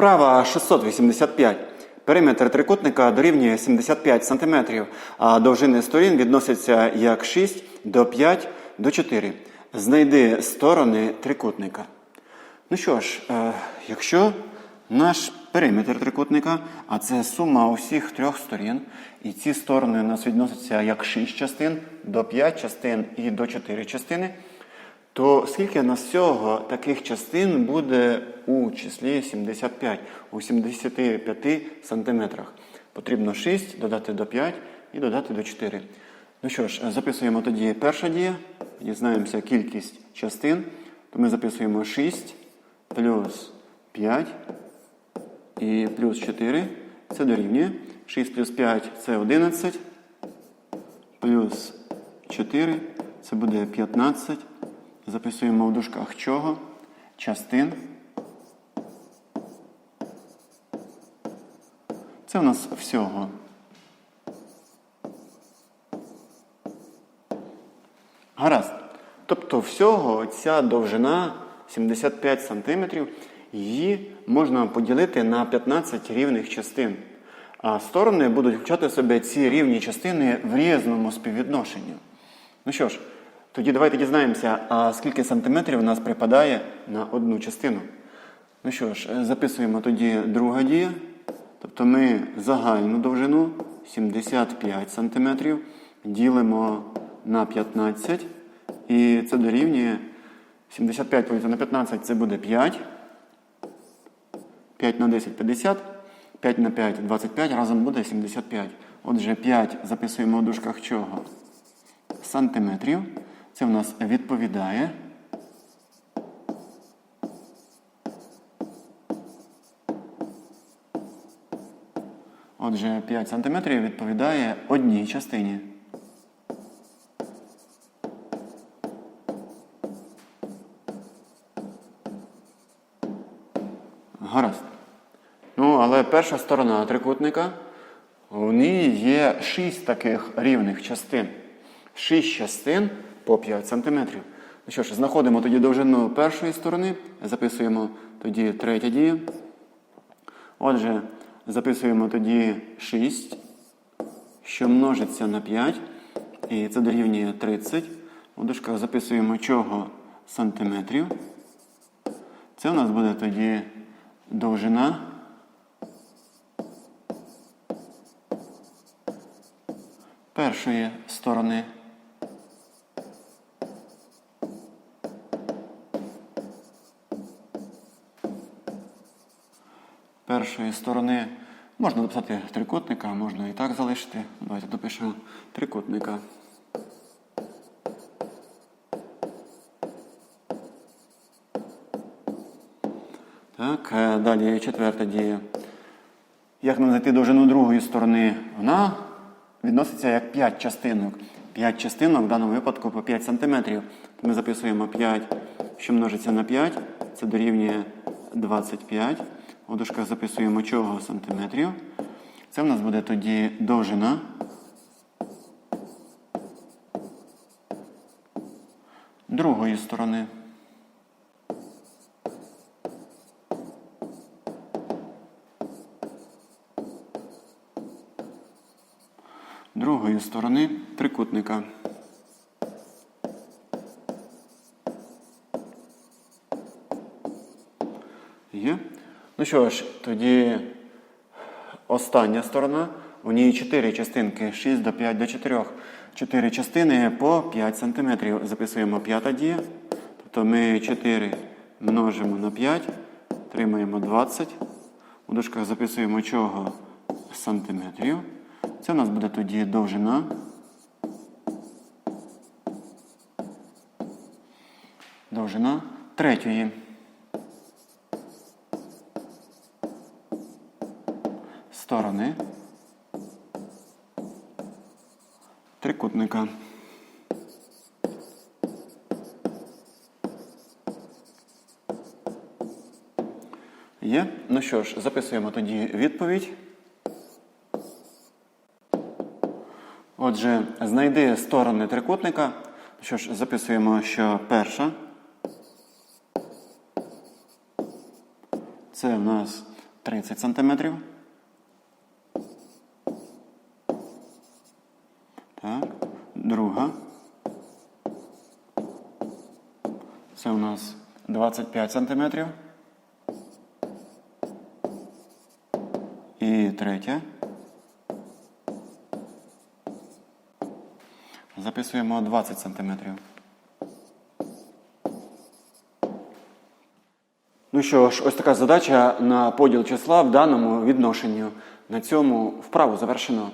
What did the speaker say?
Вправа 685. Периметр трикутника дорівнює 75 см, а довжини сторін відносяться як 6 до 5 до 4. Знайди сторони трикутника. Ну що ж, е, якщо наш периметр трикутника, а це сума усіх трьох сторін, і ці сторони у нас відносяться як 6 частин, до 5 частин і до 4 частини, то скільки на всього таких частин буде у числі 75, у 75 сантиметрах? Потрібно 6 додати до 5 і додати до 4. Ну що ж, записуємо тоді перша дія, дізнаємося кількість частин, то ми записуємо 6 плюс 5 і плюс 4. Це дорівнює. 6 плюс 5 це 11. Плюс 4 це буде 15. Записуємо в дужках чого? Частин. Це в нас всього. Гаразд. Тобто всього ця довжина 75 см, її можна поділити на 15 рівних частин. А сторони будуть включати в себе ці рівні частини в різному співвідношенні. Ну що ж, тоді давайте дізнаємося, а скільки сантиметрів у нас припадає на одну частину. Ну що ж, записуємо тоді друга дія. Тобто ми загальну довжину 75 см ділимо на 15. І це дорівнює 75 поділити на 15 це буде 5. 5 на 10 50. 5 на 5 25, разом буде 75. Отже, 5 записуємо у дужках чого? Сантиметрів. Це в нас відповідає. Отже, 5 сантиметрів відповідає одній частині. Гаразд. Ну, але перша сторона трикутника, у ній є 6 таких рівних частин. 6 частин по 5 см. Ну що ж, знаходимо тоді довжину першої сторони, записуємо тоді третя дія. Отже, записуємо тоді 6, що множиться на 5, і це дорівнює 30. У дужках записуємо чого сантиметрів. Це у нас буде тоді довжина. Першої сторони. Першої сторони можна написати трикутника, можна і так залишити. Давайте допишемо трикутника. Так, е, далі четверта дія. Як нам знайти довжину другої сторони? Вона відноситься як 5 частинок. 5 частинок в даному випадку по 5 см. Ми записуємо 5, що множиться на 5. Це дорівнює 25. У дужках записуємо чого сантиметрів. Це в нас буде тоді довжина. Другої сторони. другої сторони трикутника. Є. Ну що ж, тоді остання сторона. У ній 4 частинки 6 до 5 до 4. 4 частини по 5 см. Записуємо п'ята дія. Тобто ми 4 множимо на 5, отримаємо 20. У дужках записуємо чого сантиметрів. Це у нас буде тоді довжина. Довжина третьої. Сторони трикутника. Є? Ну що ж, записуємо тоді відповідь. Отже, знайди сторони трикутника. Що ж, записуємо, що перша. Це в нас 30 сантиметрів. Так, друга. Це у нас 25 сантиметрів. І третя. Записуємо 20 сантиметрів. Ну що ж, ось така задача на поділ числа в даному відношенню. На цьому вправу завершено.